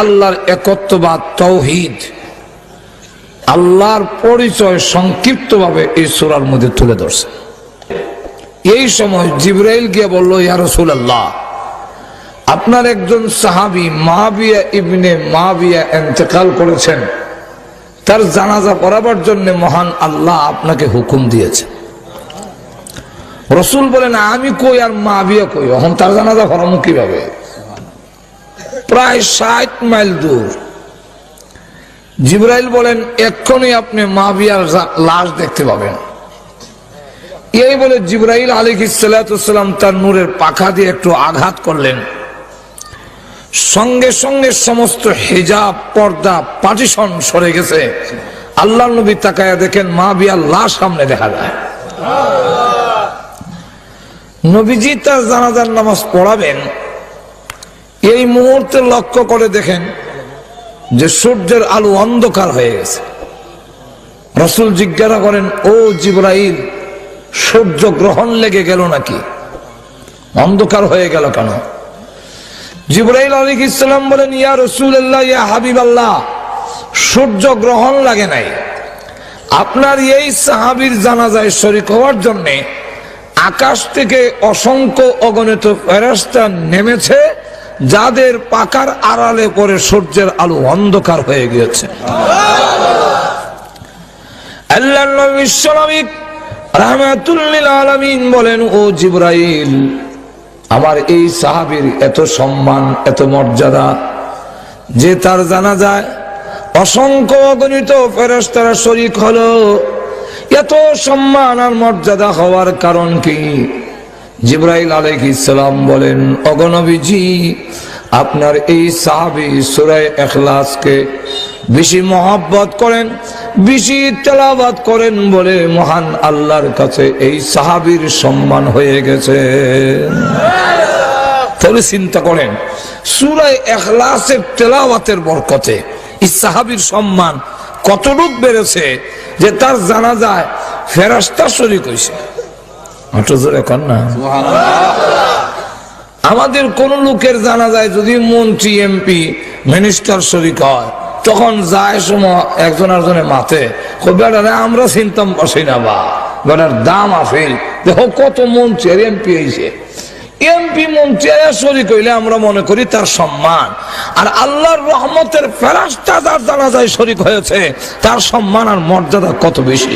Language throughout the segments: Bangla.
আল্লাহর একত্ববাদ, তৌহিদ। আল্লাহর পরিচয় সংক্ষিপ্তভাবে এই সুরার মধ্যে তুলে ধরছে। এই সময় জিব্রাইল গিয়ে বলল, ইয়া আল্লাহ আপনার একজন সাহাবী মাবিয়া ইবনে মাবিয়া ইন্তেকাল করেছেন। তার জানাজা পড়াবার জন্য মহান আল্লাহ আপনাকে হুকুম দিয়েছেন রসুল বলেন, আমি কই আর মাবিয়া কই? এখন তার জানাজা পড়ানো কীভাবে? প্রায় ষাট মাইল দূর। জিব্রাইল বলেন, এক্ষুনি আপনি মাবিয়ার লাশ দেখতে পাবেন। এই বলে জিব্রাইল আলী সালাম তার নূরের পাখা দিয়ে একটু আঘাত করলেন। সঙ্গে সঙ্গে সমস্ত হিজাব, পর্দা পাটিশন সরে গেছে। আল্লাহ নবী তাকায়া দেখেন মা বিয়ার লাশ সামনে দেখা যায়। নবীজি তার জানাজার নামাজ পড়াবেন। এই মুহূর্তে লক্ষ্য করে দেখেন যে সূর্যের আলো অন্ধকার হয়ে গেছে। রসুল জিজ্ঞাসা করেন, ও জিব্রাইল, সূর্য গ্রহণ লেগে গেল নাকি? অন্ধকার হয়ে গেল কেন? জিব্রাইল আলী ইসলাম বলেন, ইয়া রসুল আল্লাহ ইয়া হাবিব আল্লাহ সূর্য গ্রহণ লাগে নাই। আপনার এই সাহাবির জানাজায় শরিক হওয়ার জন্যে আকাশ থেকে অসংখ্য অগণিত ফেরাস্তা নেমেছে যাদের পাকার আড়ালে পরে সূর্যের আলো অন্ধকার হয়ে গিয়েছে। আল্লাহ বিশ্বনবী রাহমাতুল্লিল বলেন, ও জিব্রাইল, আমার এই সাহাবীর এত সম্মান, এত মর্যাদা যে তার জানা যায় অসংখ্য অগণিত ফেরেশতারা শরীক হলো। এত সম্মান আর মর্যাদা হওয়ার কারণ কি? জিব্রাইল আলাইহিস ইসলাম বলেন অগণবীজি আপনার এই সাহাবী সূরা ইখলাসকে বেশি মহব্বত করেন, বেশি তেলাবাদ করেন বলে মহান আল্লাহর কাছে এই সাহাবীর সম্মান হয়ে গেছে। তবে চিন্তা করেন সুরায় এখলাসের তেলাওয়াতের বরকতে এই সাহাবীর সম্মান কতটুক বেড়েছে যে তার জানা যায় ফেরাস্তা শরিক হয়েছে আমাদের কোন লোকের জানা যায় যদি মন্ত্রী, এমপি, মিনিস্টার শরিক হয়, তখন যায় সময় একজন আরেকজনের মাথে বেড়ারে আমরা চিন্তাম বসি না বা। বেড়ার দাম আফিল দেখো কত মন্ত্রী আর এমপি হয়েছে এমপি মন্ত্রী শরিক হইলে আমরা মনে করি তার সম্মান। আর আল্লাহর রহমতের ফেরাস্তা যার জানা যায় শরিক হয়েছে, তার সম্মান আর মর্যাদা কত বেশি?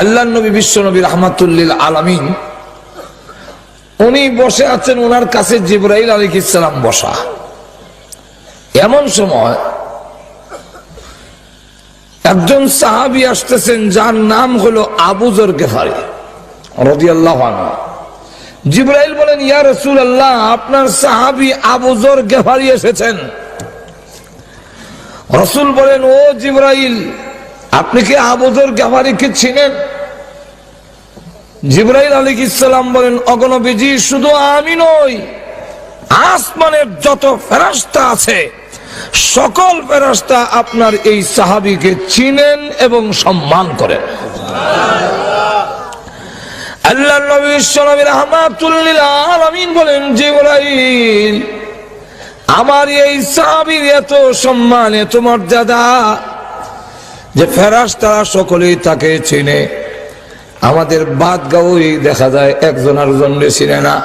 আল্লাহ নবী বিশ্ব নবী রহমাতুল্লিল আলামিন, উনি বসে আছেন ওনার কাছে জিব্রাইল আলী ইসলাম বসা। এমন সময় একজন সাহাবি আসতেছেন, যার নাম হলো আবুজর গেফারি রদিয়াল্লাহ জিব্রাইল বলেন, ইয়া রসুল আল্লাহ আপনার সাহাবি আবুজর গেফারি এসেছেন। রসুল বলেন, ও জিব্রাইল আপনি কি আবুজর গেফারিকে চিনেন জিব্রাইল আলী ইসলাম বলেন অগণবিজি শুধু আমি নই, আসমানের যত ফেরাস্তা আছে, সকল ফেরাস্তা আপনার এই সাহাবিকে চিনেন এবং সম্মান করেন। আল্লাহ নবী আলামিন বলেন, জিব্রাইল, আমার এই সাহাবীর এত সম্মান, এত মর্যাদা যে ফেরাস্তারা সকলেই তাকে চিনে। আমাদের বাদ গাওই দেখা যায় একজন আর আরেকজন চিনে না।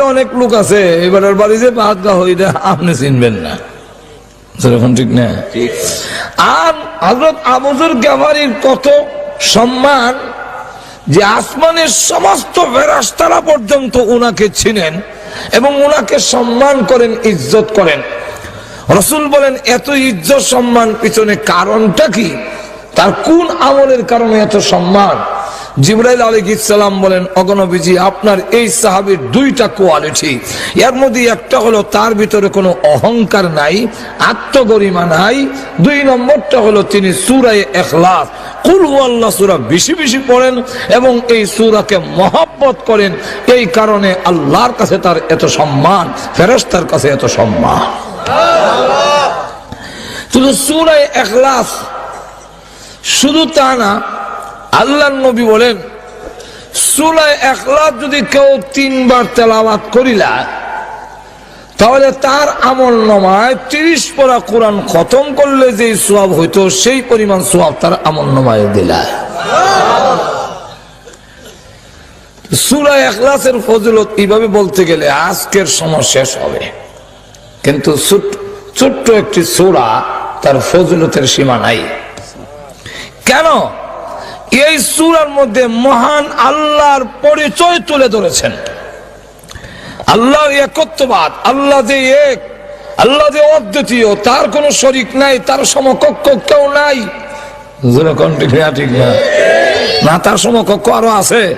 অনেক লোক আছে আপনি চিনবেন না। আর কত সম্মান যে আসমানের সমস্ত ফেরাস্তারা পর্যন্ত উনাকে চিনেন এবং উনাকে সম্মান করেন, ইজ্জত করেন। রসুল বলেন, এত ইজ্জত সম্মান, পিছনে কারণটা কি? তার কোন আমলের কারণে এত সম্মান? জিব্রাইল আলী ইসলাম বলেন অগণবিজি আপনার এই সাহাবির দুইটা কোয়ালিটি। এর মধ্যে একটা হলো, তার ভিতরে কোনো অহংকার নাই, আত্মগরিমা নাই। দুই নম্বরটা হলো, তিনি সুরায় এখলাস, কুল আল্লাহ সুরা বেশি বেশি পড়েন এবং এই সুরাকে মহাব্বত করেন। এই কারণে আল্লাহর কাছে তার এত সম্মান ফেরস্তার কাছে এত সম্মান। শুধু সুরায় এখলাস শুধু তা না আল্লাহ নবী বলেন সুলায় একলাখ যদি কেউ তিনবার তেলাওয়াত করিলা, তাহলে তার আমল নমায় তিরিশ পরা কোরআন খতম করলে যে সোয়াব হইতো, সেই পরিমাণ সোয়াব তার আমল নমায় দিলা। সুরা এখলাসের ফজিলত এইভাবে বলতে গেলে আজকের সময় শেষ হবে। কিন্তু ছোট- ছোট্ট একটি সুরা তার ফজিলতের সীমা নাই। কেন? এই সুরার মধ্যে মহান আল্লাহর পরিচয় তুলে ধরেছেন। আল্লাহর একত্ববাদ আল্লাহ যে এক আল্লাহ যে অদ্বিতীয় তার কোনো শরিক নাই তার সমকক্ষ কেউ নাই। যেরকম ঠিক না ঠিক না? না তার সমকক্ষ আরও আছে।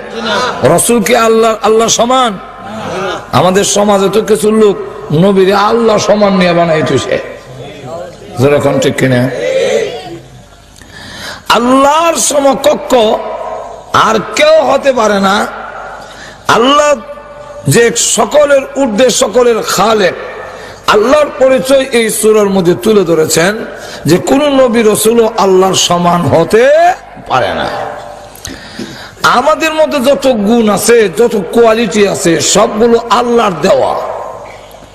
রসুল কি আল্লাহ আল্লাহ সমান? আমাদের সমাজে তো কিছু লোক নবীরে আল্লাহ সমান নিয়ে বানাইতেছে। যেরকম ঠিক কিনা? আল্লাহর সমকক্ষ আর কেউ হতে পারে না। আল্লাহ যে সকলের ঊর্ধ্বে সকলের খালেক, আল্লাহর পরিচয় এই সুরের মধ্যে তুলে ধরেছেন যে কোন নবী রসুল আল্লাহর সমান হতে পারে না। আমাদের মধ্যে যত গুণ আছে, যত কোয়ালিটি আছে, সবগুলো আল্লাহর দেওয়া।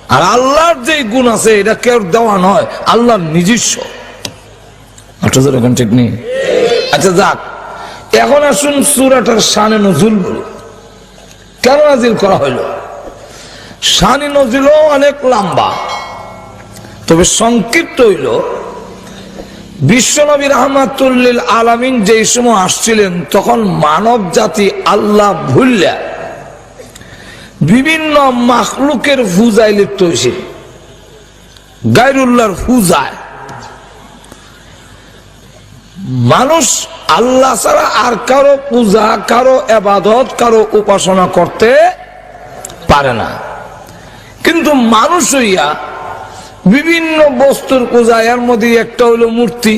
আর আল্লাহর যে গুণ আছে, এটা কেউ দেওয়া নয়, আল্লাহর নিজস্ব। আচ্ছা ঠিক নেই। আচ্ছা যাক। এখন আসুন সুরাটার শানে নজুল বলি। কেন নাজিল করা হইল? শানি নজিলও অনেক লম্বা। তবে সংক্ষিপ্ত হইল। বিশ্বনবী রহমাতুল্লিল আলামিন যেই সময় আসছিলেন, তখন মানব জাতি আল্লাহ ভুললা বিভিন্ন মাখলুকের ফুজায় লিপ্ত হয়েছিল। গাইরুল্লাহর ফুজায় মানুষ আল্লাহ ছাড়া আর কারও পূজা, কারও এবাদত, কারও উপাসনা করতে পারে না। কিন্তু মানুষ হইয়া বিভিন্ন বস্তুর পূজা এর মধ্যে একটা হইল মূর্তি।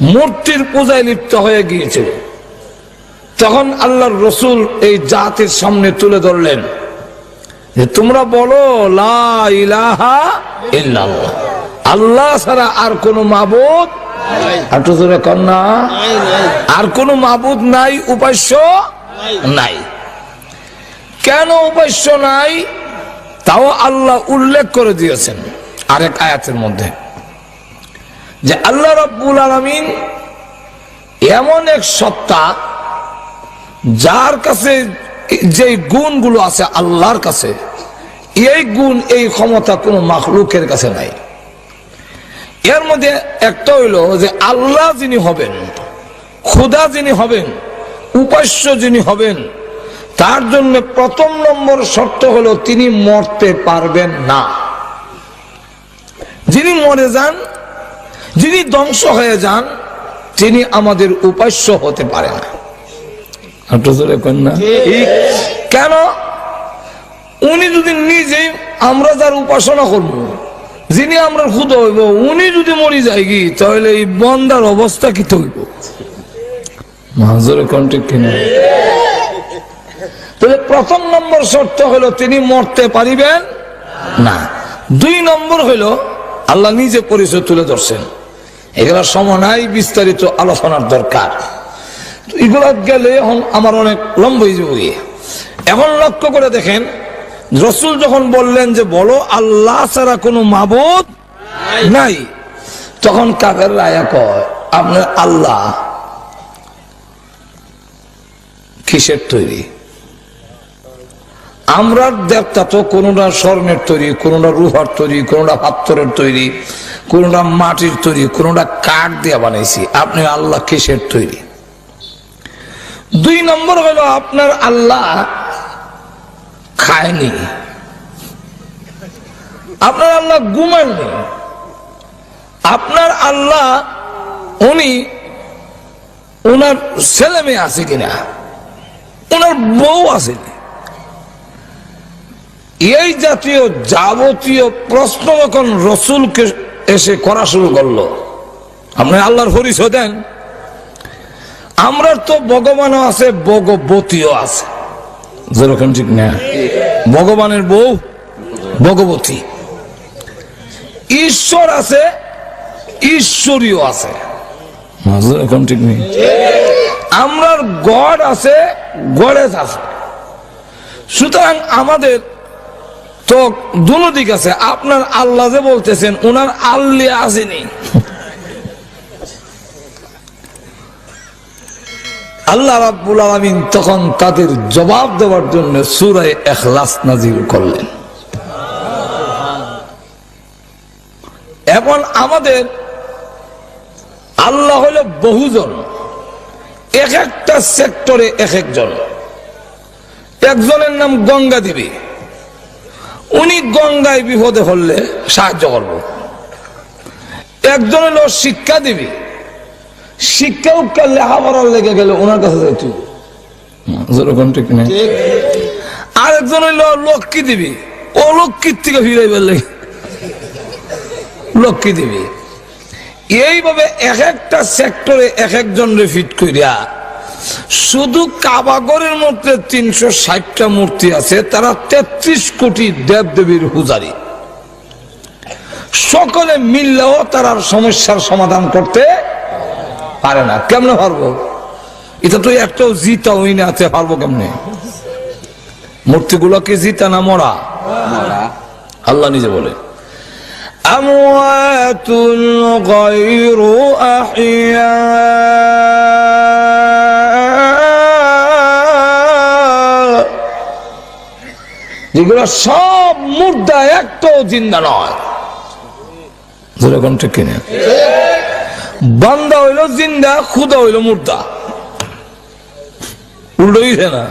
মূর্তির পূজায় লিপ্ত হয়ে গিয়েছিল। তখন আল্লাহর রসুল এই জাতির সামনে তুলে ধরলেন যে তোমরা বলো লা ইলাহা ইল্লাল্লাহ। আল্লাহ ছাড়া আর কোন মাবুদ কন্যা আর কোন মাবুদ নাই উপাস্য নাই। কেন উপাস্য নাই? তাও আল্লাহ উল্লেখ করে দিয়েছেন আরেক আয়াতের মধ্যে যে আল্লাহ রব্বুল আলমিন এমন এক সত্তা যার কাছে যে গুণগুলো আছে আল্লাহর কাছে, এই গুণ, এই ক্ষমতা কোনো মাখলুকের কাছে নাই। এর মধ্যে একটা হইল যে আল্লাহ যিনি হবেন, খুদা যিনি হবেন, উপাস্য যিনি হবেন তার জন্য প্রথম নম্বর শর্ত হলো তিনি মরতে পারবেন না। যিনি মরে যান, যিনি ধ্বংস হয়ে যান, তিনি আমাদের উপাস্য হতে পারে না। কেন? উনি যদি নিজে আমরা যার উপাসনা করব, যিনি আমরা খুদ হইব, উনি যদি মরি যায় কি, তাহলে এই বন্দার অবস্থা কি হইব মাজরে কন্টেক কিনা? তাহলে প্রথম নম্বর শর্ত হলো তিনি মরতে পারিবেন না। দুই নম্বর হলো আল্লাহ নিজে পরিচয় তুলে ধরছেন। এগুলো সময় নাই বিস্তারিত আলোচনার দরকার। এগুলা গেলে এখন আমার অনেক লম্ব হয়ে যাবে। এখন লক্ষ্য করে দেখেন, রসুল যখন বললেন যে, বলো, আল্লাহ ছাড়া কোনো মাবুদ নাই। তখন কাকের রায়া কয়, আপনার আল্লাহ কিসের তৈরি? আমরা দেবতা তো কোনটা স্বর্ণের তৈরি, কোনটা রুহার তৈরি, কোনটা পাথরের তৈরি, কোনটা মাটির তৈরি, কোনটা কাঠ দিয়ে বানাইছি। আপনি আল্লাহ কিসের তৈরি? দুই নম্বর হলো আপনার আল্লাহ খায়নি আপনার আল্লাহ ঘুমাননি আপনার আল্লাহ উনি ওনার ছেলে মেয়ে আছে কিনা? ওনার বউ আসেনি এই জাতীয় যাবতীয় প্রশ্ন যখন রসুলকে এসে করা শুরু করল আপনি আল্লাহর পরিচয় দেন। আমরা তো ভগবানও আছে, ভগবতীও আছে। যেরকম ঠিক না? ভগবানের বউ, ভগবতী। ঈশ্বর আছে, ঈশ্বরীয় আছে। যেরকম ঠিক নেই আমরার গড় আছে গড়েজ আছে। সুতরাং আমাদের তো দুনো দিক আছে। আপনার আল্লাহ যে বলতেছেন ওনার আল্লিয়া আসেনি। আল্লাহ রাব্বুল আলামিন তখন তাদের জবাব দেওয়ার জন্য সূরায়ে ইখলাস নাজিল করলেন। এখন আমাদের আল্লাহ হলো বহুজন। এক একটা সেক্টরে এক একজন। একজনের নাম গঙ্গা দেবী উনি গঙ্গায় বিপদে হলে সাহায্য করব। একজন হলো শিক্ষা দেবী। শিক্ষা উৎকা লেখাপড়ার লেগে গেলে ওনার কাছে যাইতো যেরকম আরেকজন হইল লক্ষ্মী দেবী। ও লক্ষ্মীর থেকে ফিরাইবার লাগে। লক্ষ্মী দেবী। এইভাবে এক একটা সেক্টরে এক একজন ফিট করিয়া শুধু কাবাগরের মধ্যে তিনশো ষাটটা মূর্তি আছে তারা তেত্রিশ কোটি দেব দেবীর পূজারী সকলে মিললেও তারা সমস্যার সমাধান করতে পারে না কেমনে পারবো এটা তো একটাও জিতা হই না আছে পারবো কেমনে মূর্তিগুলোকে জিতা না মরা আল্লাহ নিজে বলে أموات غير أحياء যেগুলো সব মুর্দা একটাও জিন্দা নয়। ঠিক কিনা? বান্দা হইল জিন্দা, খুদা হইল মুর্দা। উল্টো না?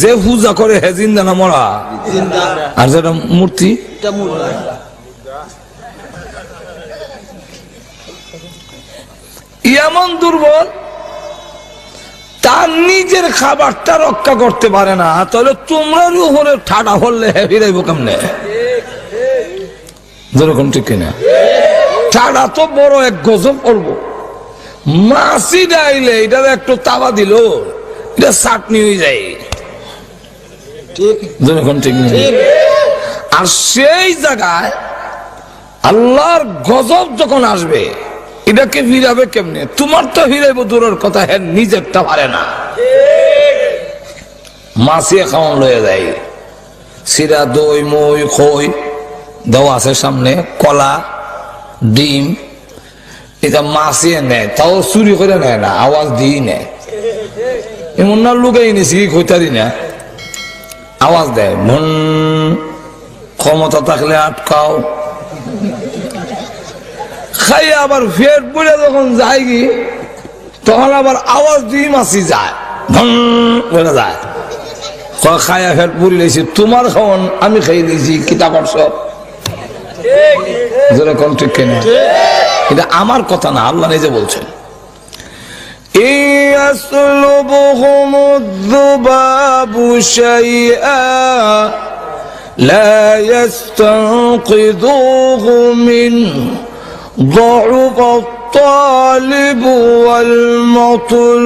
যে পূজা করে হে জিন্দা না মরা? আর যেটা মূর্তি? এমন দুর্বল তার নিজের খাবারটা রক্ষা করতে পারে না। তাহলে তোমরার উপরে ঠাডা হলে ফিরাইব কেমনে? যেরকম ঠিক কিনা? ঠাডা তো বড় এক গজব করব। মাসি ডাইলে এটা একটু তাবা দিল এটা চাটনি হয়ে যায়। যেরকম ঠিক। আর সেই জায়গায় আল্লাহর গজব যখন আসবে এটাকে ফিরাবে কেমনে? তোমার তো ফিরাইব দূরের কথা হ্যাঁ নিজেরটা পারে না। মাসিয়ে খাওয়ান লয়ে যায়। সিরা, দই, মই, খই দেওয়া আছে সামনে, কলা, ডিম, এটা মাসিয়ে নেয়, তাও চুরি করে নেয় না, আওয়াজ দিই নেয়। এমন না লুকাই নিছি খৈতারি না। আওয়াজ দেয়, মন, ক্ষমতা থাকলে আটকাও। খাই আবার ফের পড়ে যখন যায় কি তখন আবার আওয়াজ দিয়ে মাসি যায় ভন করে যায় কয় খায়া ফের পুরি লেছি তোমার খাওয়ান আমি খাই দিয়েছি কিতাব সব যেরকম ঠিক কিনা এটা আমার কথা না আল্লাহ নিজে বলছেন يسلبهم الذباب شيئا لا يستنقذوه منه ضعف الطالب والمطلوب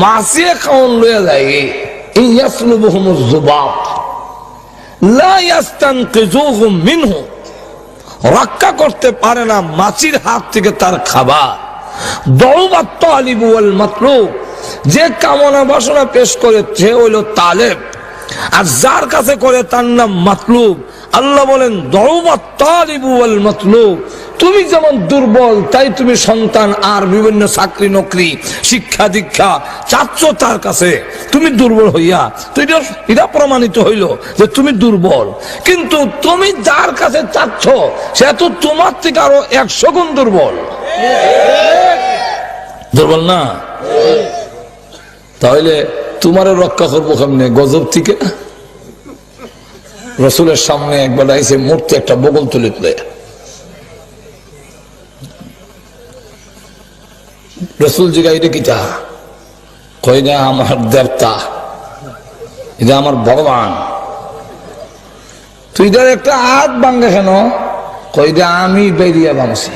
মাসিয়ে খাওন লইয়া যায় ইয়াসলুবহুম যুবাব লা ইয়াস্তানকিজুহুম মিনহু রক্ষা করতে পারে না মাছির হাত থেকে তার খাবার দৌবাত তালিবু ওয়াল মাতলুব যে কামনা বাসনা পেশ করে সে হইল তালেব। আর যার কাছে করে তার নাম মাতলুব। আল্লাহ বলেন তুমি যেমন দুর্বল, তাই তুমি সন্তান আর বিভিন্ন চাকরি নকরি, শিক্ষা দীক্ষা চাচ্ছ তার কাছে। তুমি দুর্বল হইয়া, তো এটা এটা প্রমাণিত হইল যে তুমি দুর্বল। কিন্তু তুমি যার কাছে চাচ্ছ, সে তো তোমার থেকে আরও একশো গুণ দুর্বল। দুর্বল না? তাহলে তোমারও রক্ষা করব কেমনে? গজব থেকে? রসুলের সামনে একবার আইসে মূর্তি একটা বগল তুলে তুলে রসুল জিগা এটা কিতা কই না আমার দেবতা। এটা আমার ভগবান। তুই তার একটা হাত ভাঙ্গে কেন? কই দে আমি বেরিয়ে ভাঙছি।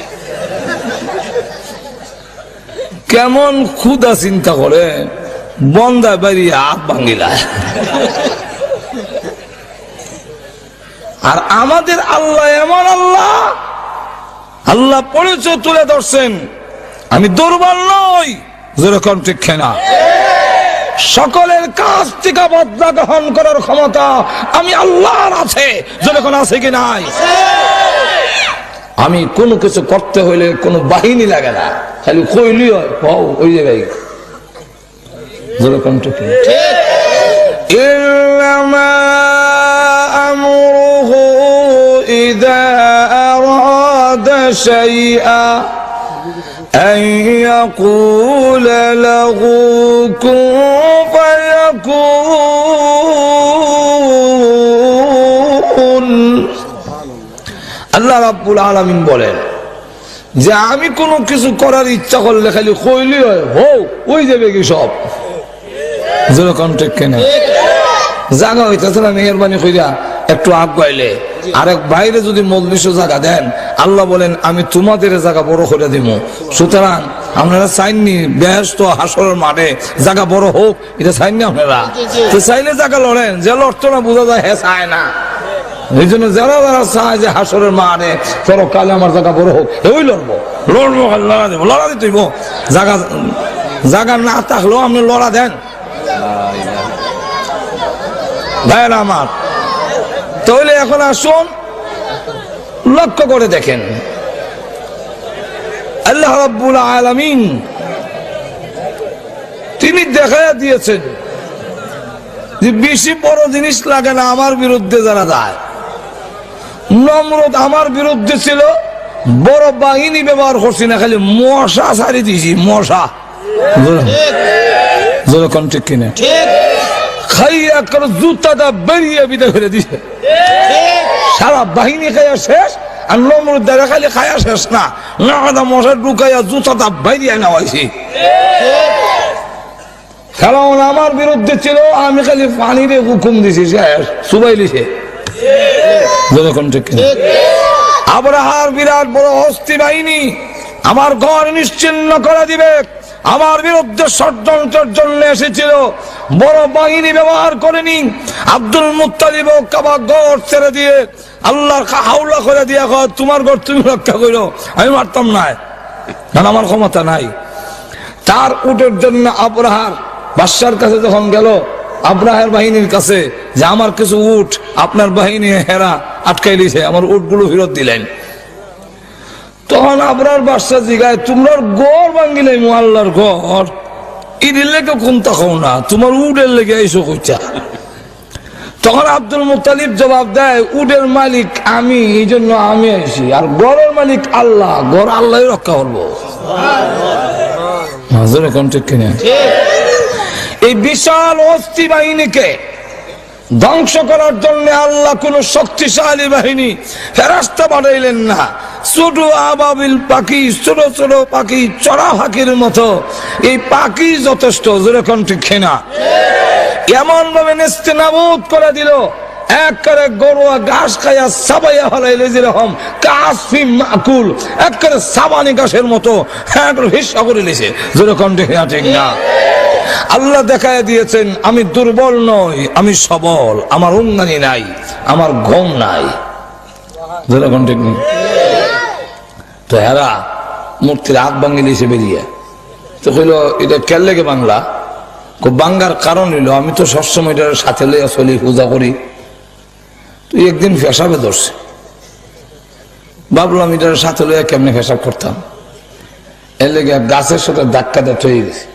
কেমন ক্ষুদা চিন্তা করে। বন্দা বেরিয়ে হাত ভাঙ্গিলা। আর আমাদের আল্লাহ এমন আল্লাহ আল্লাহ পরিচয় তুলে ধরছেন। আমি দুর্বল নই, যেরকম ঠিক না সকলের কাছ থেকে বদলা গ্রহণ করার ক্ষমতা আমি আল্লাহর আছে, যেরকম আছে কি নাই। আমি কোনো কিছু করতে হইলে কোনো বাহিনী লাগে না। খালি কইলি হয় ওই যে ভাই। যেরকম ঠিক না। إنما أمره إذا أراد شيئا أن يقول له كن فيكون আল্লাহ রাব্বুল আলামিন বলেন যে আমি কোনো কিছু করার ইচ্ছা করলে খালি কইলি হয় হো ওই যাবে কি সব যেরকম ঠিক কেনা। জাগা হইতেছে না মেহরবানি কইরা একটু আগাইলে। আরেক বাইরে যদি মজলিশ জায়গা দেন, আল্লাহ বলেন, আমি তোমাদের জায়গা বড় করে দিব সুতরাং আপনারা চাইননি ব্যস্ত হাসরের মাঠে জায়গা বড় হোক, এটা চাইননি আপনারা। তো চাইলে জায়গা লড়েন, যে লড়তো না, বোঝা যায় হ্যাঁ চায় না। এই জন্য যারা যারা চায় যে হাসরের মাঠে পরকালে আমার জায়গা বড় হোক ওই লড়বো। লড়বো, লড়া দেবো, লড়া দিতেইব। জায়গা জায়গা না থাকলেও আপনি লড়া দেন। ভাইয়েরা আমার এখন আসুন, লক্ষ্য করে দেখেন। আল্লাহ রাব্বুল আলামিন তিনি দেখা দিয়েছেন যে বেশি বড় জিনিস লাগে না আমার বিরুদ্ধে যারা যায়। নম্রত আমার বিরুদ্ধে ছিল, বড় বাহিনী ব্যবহার করছি না, খালি মশা সারি দিয়েছি, মশা। যেরকম ঠিক কিনা? খাইয়া করে জুতাটা বেরিয়ে বিদে করে দিছে। সারা বাহিনী খাইয়া শেষ আর নমরুদ দেখা খালি খাইয়া শেষ না। নাকাদা মশা ঢুকাইয়া জুতাটা বেরিয়ে নেওয়াইছি। কারণ আমার বিরুদ্ধে ছিল আমি খালি পানিরে হুকুম দিছি শেষ সুবাই দিছে যেরকম ঠিক কিনা? আবরাহার বিরাট বড় হস্তি বাহিনী আমার ঘর নিশ্চিন্ন করে দিবে। আমার বিরুদ্ধে ষড়যন্ত্রের জন্য এসেছিল। বড় বাহিনী ব্যবহার করেনি। আব্দুল মুতালিব কাবা গড় ছেড়ে দিয়ে আল্লাহর হাওলা করে দিয়া তোমার ঘর তুমি রক্ষা করো আমি মারতাম না। কারণ আমার ক্ষমতা নাই। তার উটের জন্য আবরাহার বাদশার কাছে যখন গেল, আব্রাহের বাহিনীর কাছে, যে আমার কিছু উট আপনার বাহিনী হেরা আটকাই দিয়েছে, আমার উটগুলো ফেরত দিলেন। তখন আবরার বাদশা জিগায় তোমরা গড় ভাঙ্গিলে মোয়াল্লার ঘর। ঈদের লেগে কোন তাকাও না, তোমার উডের লেগে এসো কইছা তখন আব্দুল মুতালিব জবাব দেয় উডের মালিক আমি এই জন্য আমি আইছি। আর গড়ের মালিক আল্লাহ গড় আল্লাহ রক্ষা করব। হাজর এখন ঠিক কিনা? এই বিশাল অস্থি বাহিনীকে ধ্বংস করার জন্য আল্লাহ কোন শক্তিশালী বাহিনী ফেরাস্তা বাড়াইলেন না। ছোট আবাবিল পাখি, ছোট ছোট পাখি, চড়া পাখির মতো। এই পাখি যথেষ্ট যেরকম ঠিক না এমন ভাবে নেস্তে নাবুদ করে দিল। এক গরুয়া ঘাস খাইয়া সাবাইয়া যেরকম কাশি মাকুল সাবানি গাছের মতো হ্যাঁ হিসা করে লিছে যেরকম ঠিক না আল্লাহ দেখায় দিয়েছেন, আমি দুর্বল নই, আমি সবল, আমার উঙ্গানি নাই, আমার ঘুম নাই। যেরকম ঠিক নেই তো হেরা মূর্তির হাত ভাঙ্গি লিছে বেরিয়ে। তো কইল, এটা কেন লেগে বাংলা? বাঙ্গার কারণ হইল, আমি তো সবসময় এটার সাথে লইয়া চলি, পূজা করি। তো একদিন ফেসাবে ধরছে। ভাবলাম এটার সাথে লইয়া কেমনে ফেসাব করতাম। এর লেগে গাছের সাথে ধাক্কা দিয়ে হয়ে গেছে।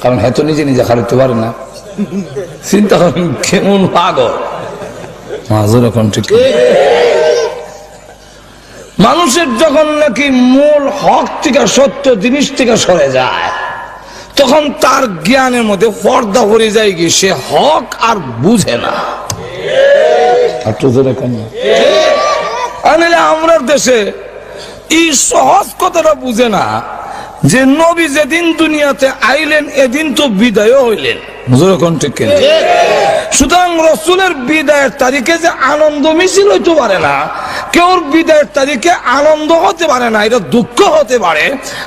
কারণ হ্যাঁ তো নিজে নিজে খারাইতে পারে না। চিন্তা করেন, কেমন পাগল। মাজুর এখন ঠিক মানুষের যখন নাকি মূল হক থেকে সত্য জিনিস থেকে সরে যায় তখন তার জ্ঞানের মধ্যে পর্দা ভরে যায় কি সে হক আর বুঝে না। আমরার দেশে এই সহজ কথাটা বুঝে না যে নবী যেদিন দুনিয়াতে আইলেন এদিন তো বিদায় হইলেন। যেরকম ঠিক কিনা? সুতরাং রসুলের বিদায়ের তারিখে যে আনন্দ মিছিল হইতে পারে না কেউর বিদায়ের তারিখে আনন্দ হতে পারে না এটা দুঃখ হতে পারে।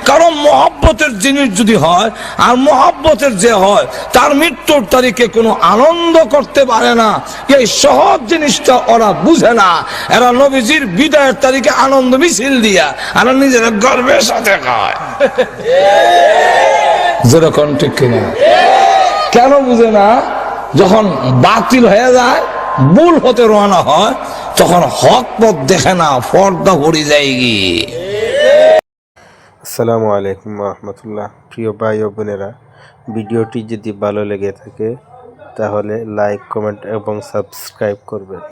কারণ মহব্বতের জিনিস যদি হয় আর মহব্বতের যে হয় তার মৃত্যুর তারিখে কোনো আনন্দ করতে পারে না। এই সহজ জিনিসটা ওরা বুঝে না। এরা নবীজির বিদায়ের তারিখে আনন্দ মিছিল দিয়া আর নিজেরা গর্বের সাথে খায়। যেরকম ঠিক কিনা? কেন বুঝে না? যখন বাতিল হয়ে যায়, ভুল হতে রোয়ানা হয়, তখন হক পথ দেখে না, পর্দা ভরে যায় গিয়ে। আসসালামু আলাইকুম রহমতুল্লাহ। প্রিয় ভাই ও বোনেরা, ভিডিওটি যদি ভালো লেগে থাকে, তাহলে লাইক কমেন্ট এবং সাবস্ক্রাইব করবেন।